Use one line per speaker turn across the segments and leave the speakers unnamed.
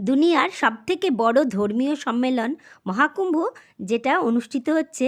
দুনিয়ার সবথেকে বড় ধর্মীয় সম্মেলন মহাকুম্ভ, যেটা অনুষ্ঠিত হচ্ছে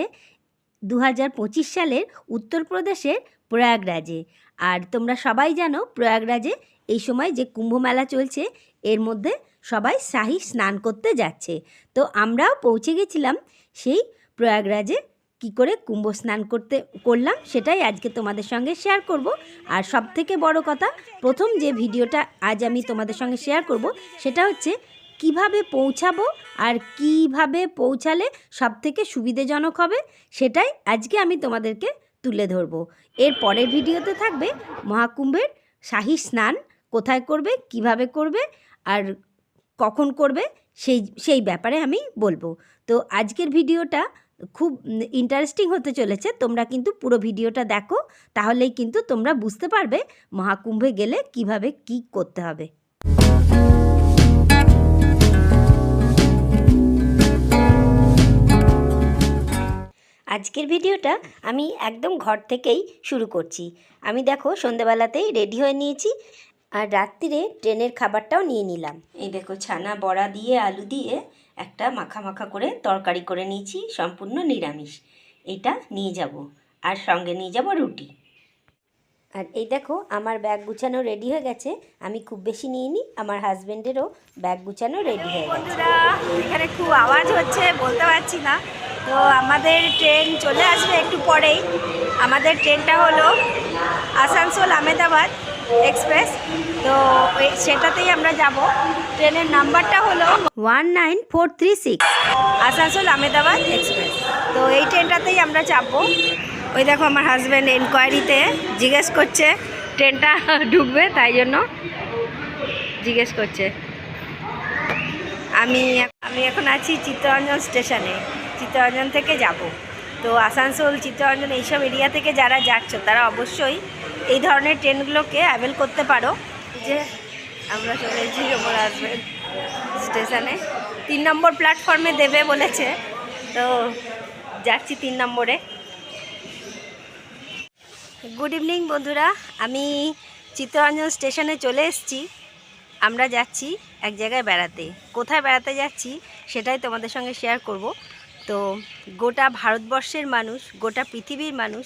দু হাজার পঁচিশ সালের উত্তরপ্রদেশের প্রয়াগরাজে। আর তোমরা সবাই জানো, প্রয়াগরাজে এই সময় যে কুম্ভ মেলা চলছে, এর মধ্যে সবাই শাহী স্নান করতে যাচ্ছে। তো আমরাও পৌঁছে গেছিলাম সেই প্রয়াগরাজে। কি করে কুম্ভ স্নান করতে করলাম সেটাই আজকে তোমাদের সঙ্গে শেয়ার করব। আর সব থেকে বড় কথা, প্রথম যে ভিডিওটা আজ আমি তোমাদের সঙ্গে শেয়ার করব সেটা হচ্ছে কীভাবে পৌঁছাবো আর কীভাবে পৌঁছালে সব থেকে সুবিধাজনক হবে সেটাই আজকে আমি তোমাদেরকে তুলে ধরবো। এর পরের ভিডিওতে থাকবে মহাকুম্ভের শাহী স্নান, কোথায় করবে, কীভাবে করবে আর কখন করবে সেই সেই ব্যাপারে আমি বলব। তো আজকের ভিডিওটা খুব ইন্টারেস্টিং হতে চলেছে। তোমরা কিন্তু পুরো ভিডিওটা দেখো, তাহলেই কিন্তু তোমরা বুঝতে পারবে মহাকুম্ভে গেলে কীভাবে কি করতে হবে। আজকের ভিডিওটা আমি একদম ঘর থেকেই শুরু করছি। আমি দেখো সন্ধেবেলাতেই রেডি হয়ে নিয়েছি আর রাত্রিরে ট্রেনের খাবারটাও নিয়ে নিলাম। এই দেখো ছানা বড়া দিয়ে, আলু দিয়ে একটা মাখা মাখা করে তরকারি করে নিয়েছি, সম্পূর্ণ নিরামিষ। এটা নিয়ে যাব, আর সঙ্গে নিয়ে যাব রুটি। আর এই দেখো, আমার ব্যাগ গুছানো রেডি হয়ে গেছে। আমি খুব বেশি নিইনি, আমার হাজব্যান্ডেরও ব্যাগ গুছানো রেডি হয়ে গেছে।
বন্ধুরা, এখানে খুব আওয়াজ হচ্ছে, বলতে পারছি না। তো আমাদের ট্রেন চলে আসবে একটু পরেই। আমাদের ট্রেনটা হলো আসানসোল আহমেদাবাদ এক্সপ্রেস। তো সেটাতেই আমরা যাব। ট্রেনের নাম্বারটা হলো
one nine four three six
Asansol Ahmedabad express. তো এই ট্রেনটাতেই আমরা চাপবো। ওই দেখো আমার হাজব্যান্ড এনকোয়ারিতে জিজ্ঞেস করছে, ট্রেনটা ঢুকবে তাই জন্য জিজ্ঞেস করছে। আমি আমি এখন আছি চিত্তরঞ্জন স্টেশনে। চিত্তরঞ্জন থেকে যাব। তো আসানসোল, চিত্তরঞ্জন এইসব এরিয়া থেকে যারা যাচ্ছ, তারা অবশ্যই এই ধরনের ট্রেনগুলোকে অ্যাভেল করতে পারো। যে আমরা চলে এসেছি হাজব্যান্ড স্টেশনে। তিন নম্বর প্ল্যাটফর্মে দেবে বলেছে। তো যাচ্ছি তিন নম্বরে। গুড ইভিনিং বন্ধুরা, আমি চিত্তরঞ্জন স্টেশনে চলে এসেছি। আমরা যাচ্ছি এক জায়গায় বেড়াতে। কোথায় বেড়াতে যাচ্ছি সেটাই তোমাদের সঙ্গে শেয়ার করব। তো গোটা ভারতবর্ষের মানুষ, গোটা পৃথিবীর মানুষ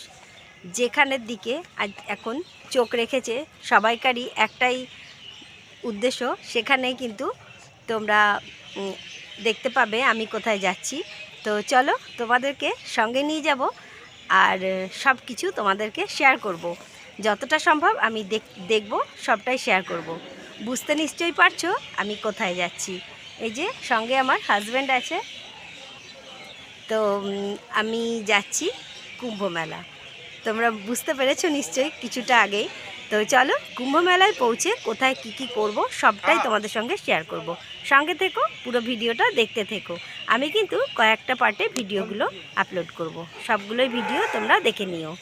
যেখানের দিকে আজ এখন চোখ রেখেছে, সবাইকারই একটাই উদ্দেশ্য, সেখানেই কিন্তু তোমরা দেখতে পাবে আমি কোথায় যাচ্ছি তো চলো তোমাদেরকে সঙ্গে নিয়ে যাব আর সব কিছু তোমাদেরকে শেয়ার করব। যতটা সম্ভব আমি দেখ, দেখব, সবটাই শেয়ার করব। বুঝতে নিশ্চয়ই পারছ আমি কোথায় যাচ্ছি এই যে সঙ্গে আমার হাজব্যান্ড আছে তো আমি যাচ্ছি কুম্ভ মেলা তোমরা বুঝতে পেরেছ নিশ্চয়ই কিছুটা আগেই। তো চলো কুম্ভ মেলায় পৌঁছে কোথায় কি কি করব সবটাই তোমাদের সঙ্গে শেয়ার করব। সঙ্গে থেকো, পুরো ভিডিওটা দেখতে থেকো। আমি কিন্তু কয়েকটা পার্টে ভিডিওগুলো আপলোড করব। সবগুলোই ভিডিও তোমরা দেখে নিও।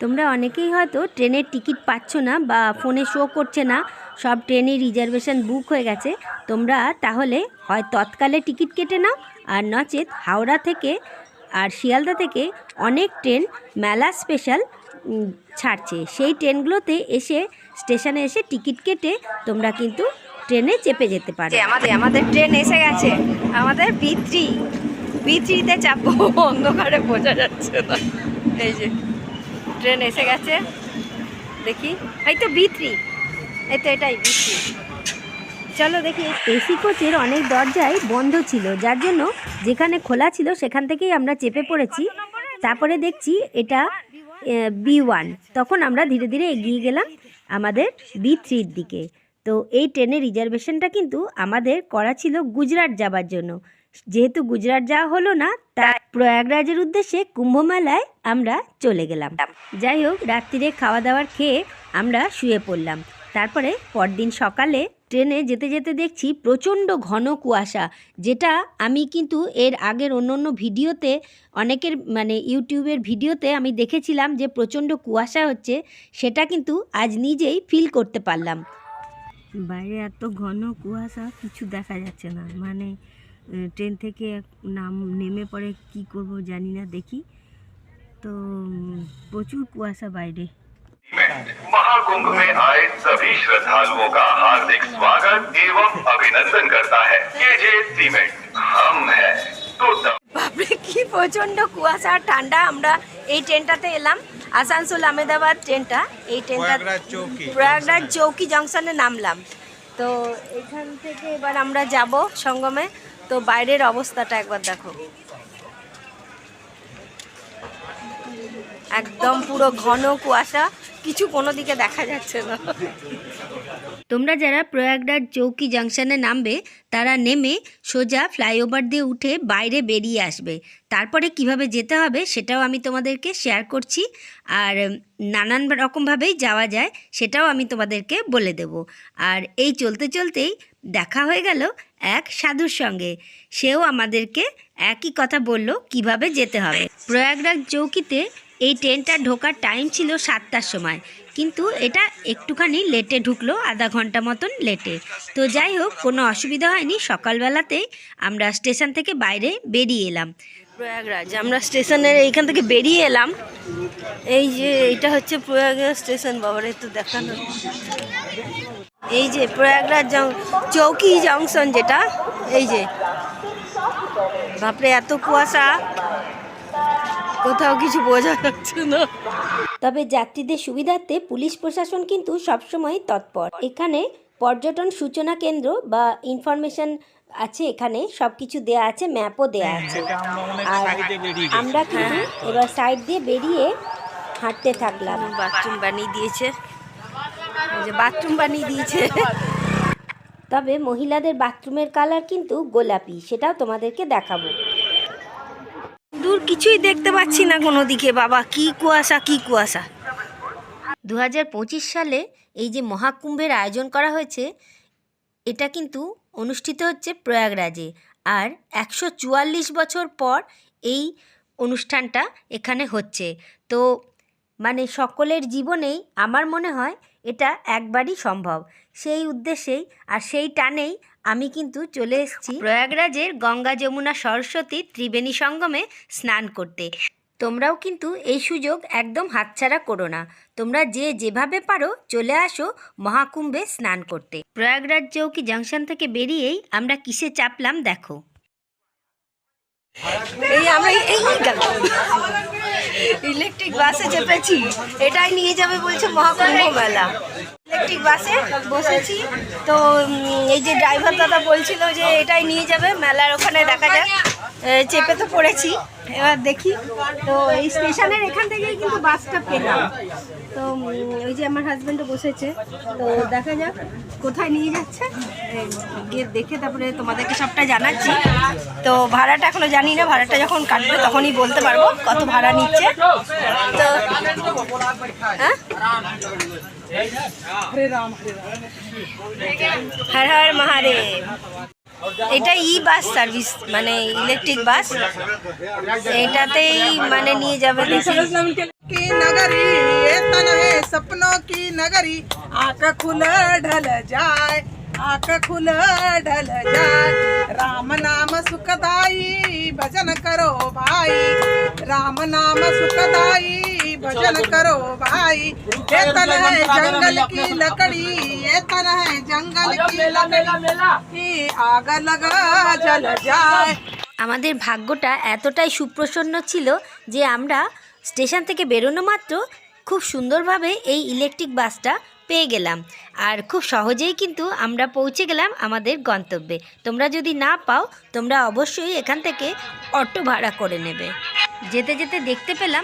তোমরা অনেকেই হয়তো ট্রেনের টিকিট পাচ্ছ না বা ফোনে শো করছে না, সব ট্রেনের রিজার্ভেশন বুক হয়ে গেছে। তোমরা তাহলে হয় তৎকালে টিকিট কেটে নাও আর নচেত হাওড়া থেকে আর শিয়ালদা থেকে অনেক ট্রেন মেলা স্পেশাল ছাড়ছে। সেই ট্রেনগুলোতে এসে, স্টেশনে এসে টিকিট কেটে তোমরা কিন্তু ট্রেনে চেপে যেতে পারো।
আমাদের আমাদের ট্রেন এসে গেছে। আমাদের বি থ্রি চাপবো, অন্ধকারে বোঝা যাচ্ছে না। এই যে। ট্রেন এসে গেছে। দেখি। এই তো বি থ্রি এই তো এটাই বি থ্রি চলো দেখি।
এসি কোচের অনেক দরজায় বন্ধ ছিল, যার জন্য যেখানে খোলা ছিল সেখান থেকেই আমরা চেপে পড়েছি। তারপরে দেখছি এটা বি ওয়ান তখন আমরা ধীরে ধীরে এগিয়ে গেলাম আমাদের বি থ্রির দিকে। তো এই ট্রেনের রিজার্ভেশনটা কিন্তু আমাদের করা ছিল গুজরাট যাবার জন্য। যেহেতু গুজরাট যাওয়া হলো না তাই প্রয়াগরাজের উদ্দেশ্যে কুম্ভ মেলায় আমরা চলে গেলাম। যাই হোক রাত্রিরে খাওয়া দাওয়ার খেয়ে আমরা শুয়ে পড়লাম। তারপরে পরদিন সকালে ট্রেনে যেতে যেতে দেখছি প্রচণ্ড ঘন কুয়াশা যেটা আমি কিন্তু এর আগের অন্য অন্য ভিডিওতে অনেকের মানে ইউটিউবের ভিডিওতে আমি দেখেছিলাম যে প্রচণ্ড কুয়াশা হচ্ছে সেটা কিন্তু আজ নিজেই ফিল করতে পারলাম। বাইরে এত ঘন কুয়াশা কিছু দেখা যাচ্ছে না। মানে ট্রেন থেকে নাম নেমে পড়ে কি করব জানি না দেখি তো উম, প্রচুর কুয়াশা বাইরে
महाकुंभ में आए सभी श्रद्धालुओं का हार्दिक स्वागत एवं अभिनंदन करता है ये जे सीमेंट हम है तो दम
বাপরে কি প্রচন্ড কুয়াশা আর ঠান্ডা আমরা এই ট্রেনটাতে এলাম আসানসোল আহমেদাবাদ ট্রেনটা এই ট্রেনটা
প্রয়াগরাজ চৌকি।
প্রয়াগরাজ চৌকি জংশনে নামলাম তো এখান থেকে এবার আমরা যাব সঙ্গমে তো বাইরের অবস্থাটা একবার দেখো। একদম পুরো ঘন কুয়াশা, কিছু কোনো দিকে দেখা যাচ্ছে না।
তোমরা যারা প্রয়াগরাজ চৌকি জাংশনে নামবে, তারা নেমে সোজা ফ্লাইওভার দিয়ে উঠে বাইরে বেরিয়ে আসবে। তারপরে কীভাবে যেতে হবে সেটাও আমি তোমাদেরকে শেয়ার করছি। আর নানান রকমভাবেই যাওয়া যায়, সেটাও আমি তোমাদেরকে বলে দেব। আর এই চলতে চলতেই দেখা হয়ে গেল এক সাধুর সঙ্গে। সেও আমাদেরকে একই কথা বলল, কীভাবে যেতে হবে? প্রয়াগরাজ চৌকিতে এই ট্রেনটা ঢোকার টাইম ছিল সাতটার সময়। কিন্তু এটা একটুখানি লেটে ঢুকলো, আধা ঘণ্টা মতন লেটে তো যাই হোক, কোনো অসুবিধা হয়নি। সকালবেলাতেই আমরা স্টেশন থেকে বাইরে বেরিয়ে এলাম।
প্রয়াগরাজ, আমরা স্টেশনের এইখান থেকে বেরিয়ে এলাম। এই যে এটা হচ্ছে প্রয়াগরাজ স্টেশন, বাবার, একটু দেখানো। এই যে প্রয়াগরাজ জং- চৌকি জংশন যেটা এই যে। বাপরে এত কুয়াশা। কোথাও কিছু বোঝা যাচ্ছে না।
তবে যাত্রীদের সুবিধার্থে পুলিশ প্রশাসন কিন্তু সবসময় তৎপর। এখানে পর্যটন সূচনা কেন্দ্র বা ইনফরমেশন আছে এখানে সব কিছু দেয়া আছে ম্যাপও দেয়া আছে।
আমরা অনেক
আর। আমরা কিন্তু এবার সাইড দিয়ে বেরিয়ে হাঁটতে থাকলাম।
বাথরুম বানিয়ে দিয়েছে। যে বাথরুম বানিয়ে দিয়েছে।
তবে মহিলাদের বাথরুমের কালার কিন্তু গোলাপি, সেটাও তোমাদেরকে দেখাবো।
দূর কিছুই দেখতে পাচ্ছি না কোনো দিকে, বাবা। কি কুয়াশা কি কুয়াশা।
দু হাজার পঁচিশ সালে এই যে মহাকুম্ভের আয়োজন করা হয়েছে, এটা কিন্তু অনুষ্ঠিত হচ্ছে প্রয়াগরাজে। আর একশো চুয়াল্লিশ বছর পর এই অনুষ্ঠানটা এখানে হচ্ছে। তো মানে সকলের জীবনেই আমার মনে হয় এটা একবারই সম্ভব। সেই উদ্দেশ্যেই আর সেই টানেই আমি কিন্তু চলে এসেছি প্রয়াগরাজের গঙ্গা যমুনা সরস্বতী ত্রিবেণী সঙ্গমে স্নান করতে। তোমরাও কিন্তু এই সুযোগ একদম হাতছাড়া করো না। তোমরা যে যেভাবে পারো চলে আসো মহাকুম্ভে স্নান করতে। প্রয়াগরাজ চৌকি জাংশন থেকে বেরিয়েই আমরা কিসে চাপলাম দেখো।
এই আমরা এই গেল ইলেকট্রিক বাসে চেপেছি, এটাই নিয়ে যাবে বলছে মহাকুম্ভ মেলা। ইলেকট্রিক বাসে বসেছি, তো এই যে ড্রাইভার দাদা বলছিল যে এটাই নিয়ে যাবে, মেলার ওখানে দেখা যাক। চেপে তো পড়েছি। এবার দেখি। তো এই স্টেশনের এখান থেকেই কিন্তু বাসটা পেলাম। তো ওই যে আমার হাজব্যান্ডও বসেছে। তো দেখা যাক কোথায় নিয়ে যাচ্ছে। গিয়ে দেখে তারপরে তোমাদেরকে সবটা জানাচ্ছি। তো ভাড়াটা এখনও জানি না, ভাড়াটা যখন কাটবে তখনই বলতে পারব কত ভাড়া নিচ্ছে। তো হ্যাঁ? হর হর মহাদেব। এটা ই বাস সার্ভিস মানে ইলেকট্রিক বাস এটাতেই মানে নিয়ে যাবে দেখি
की नगरी ये तन है सपनों की नगरी आंख खुल ढल जाए आंख खुल ढल जाए राम नाम सुखदाई भजन करो भाई राम नाम सुखदाई भजन करो भाई ये तन है जंगल की लकड़ी ये तन है जंगल की लकड़ी आग लगा जल जाए
আমাদের ভাগ্যটা এতটাই সুপ্রসন্ন ছিল যে আমরা স্টেশন থেকে বেরোনো মাত্র খুব সুন্দরভাবে এই ইলেকট্রিক বাসটা পেয়ে গেলাম আর খুব সহজেই কিন্তু আমরা পৌঁছে গেলাম আমাদের গন্তব্যে তোমরা যদি না পাও তোমরা অবশ্যই এখান থেকে অটো ভাড়া করে নেবে যেতে যেতে দেখতে পেলাম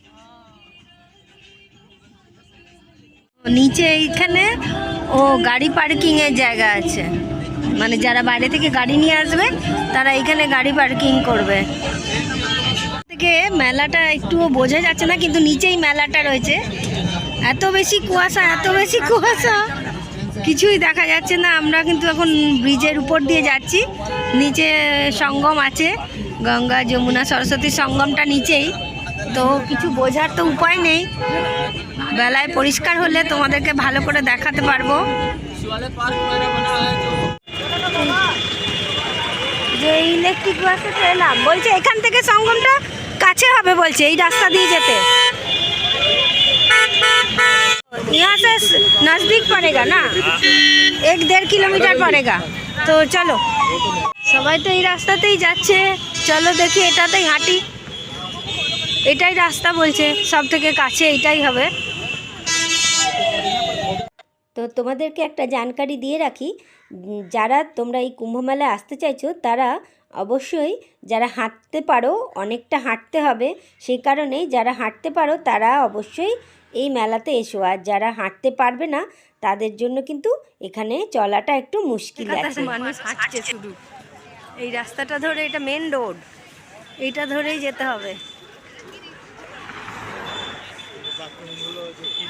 নিচে এইখানে ও গাড়ি পার্কিং এর জায়গা আছে। মানে যারা বাইরে থেকে গাড়ি নিয়ে আসবে, তারা এখানে গাড়ি পার্কিং করবে। থেকে মেলাটা একটুও বোঝা যাচ্ছে না, কিন্তু নিচেই মেলাটা রয়েছে। এত বেশি কুয়াশা, এত বেশি কুয়াশা। কিছুই দেখা যাচ্ছে না, আমরা কিন্তু এখন ব্রিজের উপর দিয়ে যাচ্ছি। নিচে সঙ্গম আছে, গঙ্গা, যমুনা, সরস্বতী সঙ্গমটা নিচেই। তো কিছু বোঝার তো উপায় নেই। বেলায় পরিষ্কার হলে তোমাদেরকে ভালো করে দেখাতে পারবো যে ইলেকট্রিক বাসে এলাম বলছে এখান থেকে সঙ্গমটা কাছে হবে বলছে এই রাস্তা দিয়ে যেতে यहाँ से नज़दीक पड़ेगा ना एक डेढ़ किलोमीटर पड़ेगा তো চলো সবাই তো এই রাস্তাতেই যাচ্ছে চলো দেখি এটাতেই হাঁটি এটাই রাস্তা বলছে সব থেকে কাছে এটাই হবে
তো তোমাদেরকে একটা জানকারি দিয়ে রাখি। যারা তোমরা এই কুম্ভ মেলায় আসতে চাইছো তারা অবশ্যই যারা হাঁটতে পারো অনেকটা হাঁটতে হবে সেই কারণে যারা হাঁটতে পারো তারা অবশ্যই এই মেলাতে এসো। আর যারা হাঁটতে পারবে না তাদের জন্য কিন্তু এখানে চলাটা একটু মুশকিল আছে।
মানুষ হাঁটছে শুধু। এই রাস্তাটা ধরে এটা মেন রোড এইটা ধরেই যেতে হবে।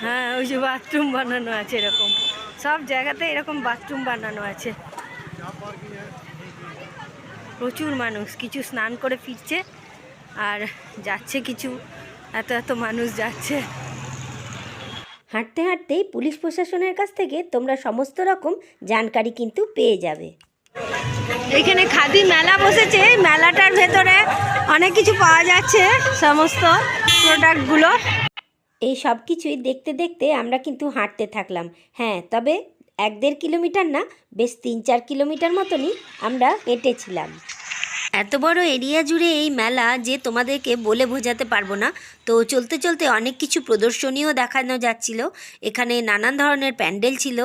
হ্যাঁ ওই যে বাথরুম বানানো আছে এরকম। সব জায়গাতে এরকম বাথরুম বানানো আছে। প্রচুর মানুষ কিছু স্নান করে ফিরছে আর যাচ্ছে কিছু এত এত মানুষ যাচ্ছে।
হাঁটতে হাঁটতেই পুলিশ প্রশাসনের কাছ থেকে তোমরা সমস্ত রকম জানকারি কিন্তু পেয়ে যাবে।
এখানে খাদি মেলা বসেছে মেলাটার ভেতরে অনেক কিছু পাওয়া যাচ্ছে সমস্ত প্রোডাক্টগুলো
এই সব কিছুই দেখতে দেখতে আমরা কিন্তু হাঁটতে থাকলাম। হ্যাঁ তবে এক দেড় কিলোমিটার না, বেশ তিন চার কিলোমিটার মতনই আমরা হেঁটেছিলাম। এত বড় এরিয়া জুড়ে এই মেলা যে তোমাদেরকে বলে বোঝাতে পারব না। তো চলতে চলতে অনেক কিছু প্রদর্শনীও দেখানো যাচ্ছিল। এখানে নানান ধরনের প্যান্ডেল ছিল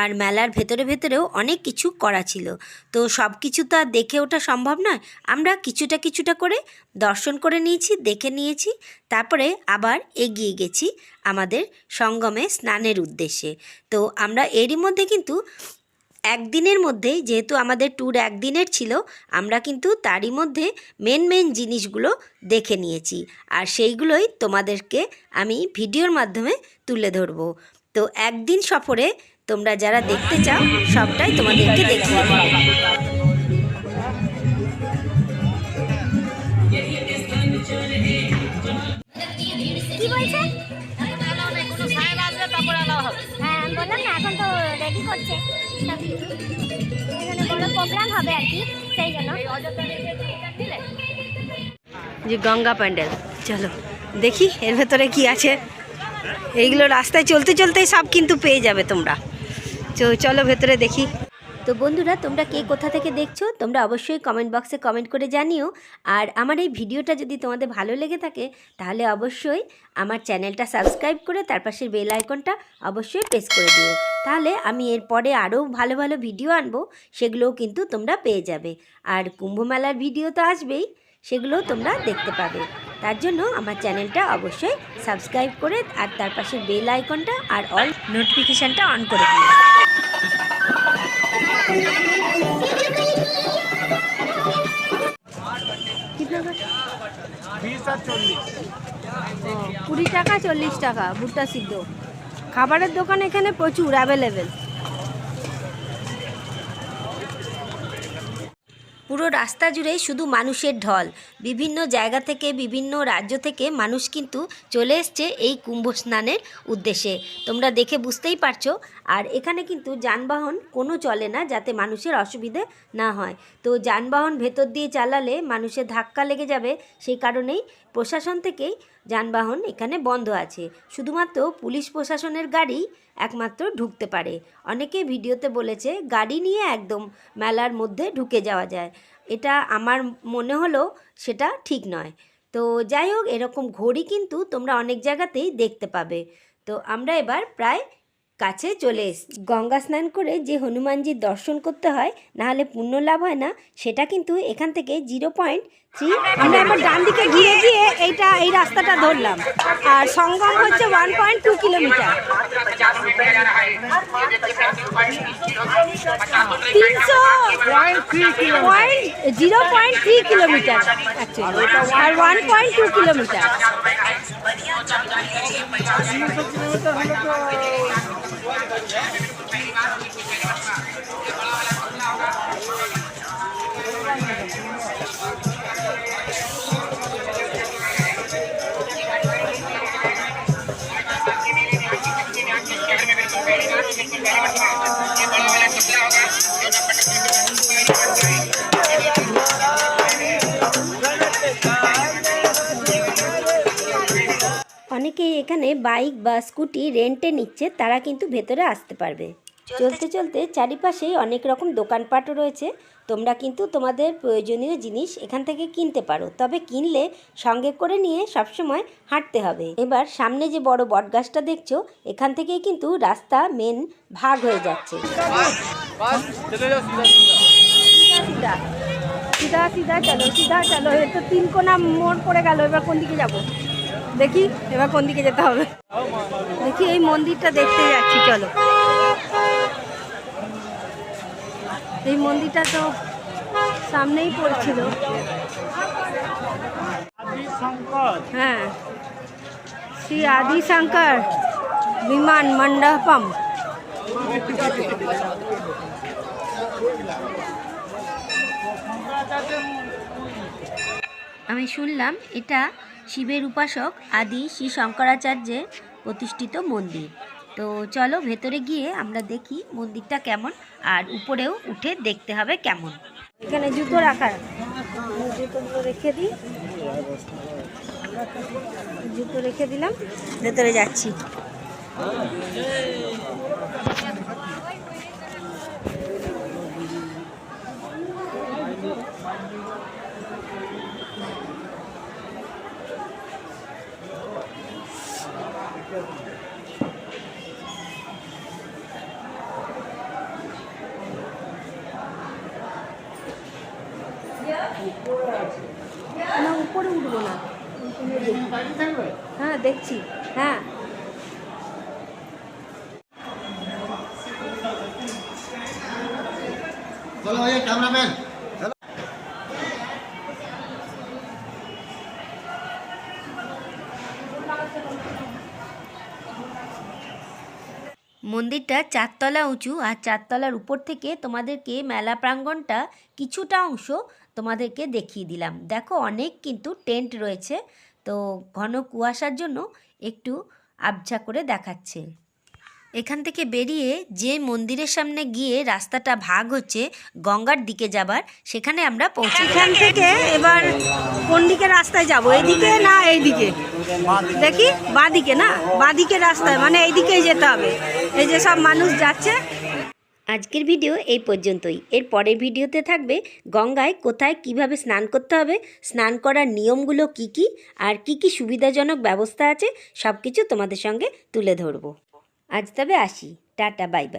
আর মেলার ভেতরে ভেতরেও অনেক কিছু করা ছিল। তো সব কিছু তো আর দেখে ওঠা সম্ভব নয়। আমরা কিছুটা কিছুটা করে দর্শন করে নিয়েছি, দেখে নিয়েছি, তারপরে আবার এগিয়ে গেছি আমাদের সঙ্গমে স্নানের উদ্দেশ্যে। তো আমরা এরই মধ্যে কিন্তু একদিনের মধ্যে যেহেতু আমাদের ট্যুর একদিনের ছিল, আমরা কিন্তু তারই মধ্যে মেন মেন জিনিসগুলো দেখে নিয়েছি। আর সেইগুলোই তোমাদেরকে আমি ভিডিওর মাধ্যমে তুলে ধরবো। তো একদিন সফরে তোমরা যারা দেখতে চাও, সবটাই তোমাদেরকে দেখিয়ে দেবো।
যে গঙ্গা প্যান্ডেল। চলো, দেখি এর ভেতরে কি আছে। এইগুলো রাস্তায় চলতে চলতেই সব কিন্তু পেয়ে যাবে তোমরা। চলো ভেতরে দেখি।
তো বন্ধুরা, তোমরা কে কোথা থেকে দেখছ, তোমরা অবশ্যই কমেন্ট বক্সে কমেন্ট করে জানিও। আর আমার এই ভিডিওটা যদি তোমাদের ভালো লেগে থাকে, তাহলে অবশ্যই আমার চ্যানেলটা সাবস্ক্রাইব করে তার পাশের বেল আইকনটা অবশ্যই প্রেস করে দিও। তাহলে আমি এরপরে আরও ভালো ভালো ভিডিও আনব, সেগুলোও কিন্তু তোমরা পেয়ে যাবে। আর কুম্ভমেলার ভিডিও তো আসবেই, সেগুলোও তোমরা দেখতে পাবে। তার জন্য আমার চ্যানেলটা অবশ্যই সাবস্ক্রাইব করে আর তার পাশে বেল আইকনটা আর অল নোটিফিকেশানটা অন করে দিও।
কুড়ি টাকা চল্লিশ টাকা ভুট্টা সিদ্ধ। খাবারের দোকান এখানে প্রচুর অ্যাভেলেবেল
পুরো রাস্তা জুড়ে শুধু মানুষের ঢল। বিভিন্ন জায়গা থেকে, বিভিন্ন রাজ্য থেকে মানুষ কিন্তু চলে এসছে এই কুম্ভ স্নানের উদ্দেশ্যে। তোমরা দেখে বুঝতেই পারছ। আর এখানে কিন্তু যানবাহন কোনো চলে না, যাতে মানুষের অসুবিধে না হয়। তো যানবাহন ভেতর দিয়ে চালালে মানুষের ধাক্কা লেগে যাবে, সেই কারণেই প্রশাসন থেকেই যানবাহন এখানে বন্ধ আছে। শুধুমাত্র পুলিশ প্রশাসনের গাড়ি একমাত্র ঢুকতে পারে। অনেকে ভিডিওতে বলেছে, গাড়ি নিয়ে একদম মেলার মধ্যে ঢুকে যাওয়া যায়। এটা আমার মনে হলো সেটা ঠিক নয়। তো যাই হোক, এরকম ঘড়ি কিন্তু তোমরা অনেক জায়গাতেই দেখতে পাবে। তো আমরা এবার প্রায় কাছে চলে এস, গঙ্গা স্নান করে যে হনুমানজির দর্শন করতে হয়, নাহলে পুণ্য লাভ হয় না, সেটা কিন্তু এখান থেকে জিরো পয়েন্ট থ্রি,
আমরা এবার ডান দিকে ঘিরে গিয়ে এইটা, এই রাস্তাটা ধরলাম। আর সঙ্গম হচ্ছে ওয়ান পয়েন্ট টু কিলোমিটার তিনশো point, zero point three kilometre আর ওয়ান পয়েন্ট টু কিলোমিটার
অনেকেই এখানে বাইক বা স্কুটি রেন্টে নিচ্ছে তারা কিন্তু ভেতরে আসতে পারবে চলতে চলতে চারিপাশেই অনেক রকম দোকানপাটও রয়েছে তোমরা কিন্তু তোমাদের প্রয়োজনীয় জিনিস এখান থেকে কিনতে পারো তবে কিনলে সঙ্গে করে নিয়ে সবসময় হাঁটতে হবে এবার সামনে যে বড় বটগাছটা দেখছ এখান থেকেই কিন্তু রাস্তা মেন ভাগ হয়ে যাচ্ছে
সিধা সিধা চলো সিধা চলো এ তো তিন কোনা মোড় পড়ে গেল এবার কোন দিকে যাব দেখি এবার কোন দিকে যেতে হবে। দেখি এই মন্দিরটা দেখতে যাচ্ছি চলো। এই মন্দিরটা তো সামনেই পড়ছিল। হ্যাঁ। শ্রী আদি শঙ্কর বিমান মণ্ডপম।
আমি শুনলাম এটা শিবের উপাসক আদি শ্রী শঙ্করাচার্যের প্রতিষ্ঠিত মন্দির। তো চলো ভেতরে গিয়ে আমরা দেখি মন্দিরটা কেমন আর উপরেও উঠে দেখতে হবে কেমন।
এখানে জুতো রাখা জুতোগুলো রেখে দিই। জুতো রেখে দিলাম। ভেতরে যাচ্ছি। করে উঠবো না। হ্যাঁ দেখছি। হ্যাঁ।
মন্দিরটা চারতলা উঁচু আর চারতলার উপর থেকে তোমাদেরকে মেলা প্রাঙ্গণটা কিছুটা অংশ তোমাদেরকে দেখিয়ে দিলাম। দেখো অনেক কিন্তু টেন্ট রয়েছে, তো ঘন কুয়াশার জন্য একটু আবঝা করে দেখাচ্ছে। এখান থেকে বেরিয়ে যে মন্দিরের সামনে গিয়ে রাস্তাটা ভাগ হচ্ছে গঙ্গার দিকে যাবার, সেখানে আমরা পৌঁছে
এখান থেকে এবার কোন দিকে রাস্তায় যাব? এইদিকে না এইদিকে? দেখি, বাঁদিকে না? বাঁদিকে রাস্তায় মানে এইদিকেই যেতে হবে। এই যে সব মানুষ যাচ্ছে
আজকের ভিডিও এই পর্যন্তই। এর পরের ভিডিওতে থাকবে গঙ্গায় কোথায় কীভাবে স্নান করতে হবে, স্নান করার নিয়মগুলো কি কি, আর কি কি সুবিধাজনক ব্যবস্থা আছে সব কিছু তোমাদের সঙ্গে তুলে ধরবো। আজ তবে আসি। Tata, bye bye.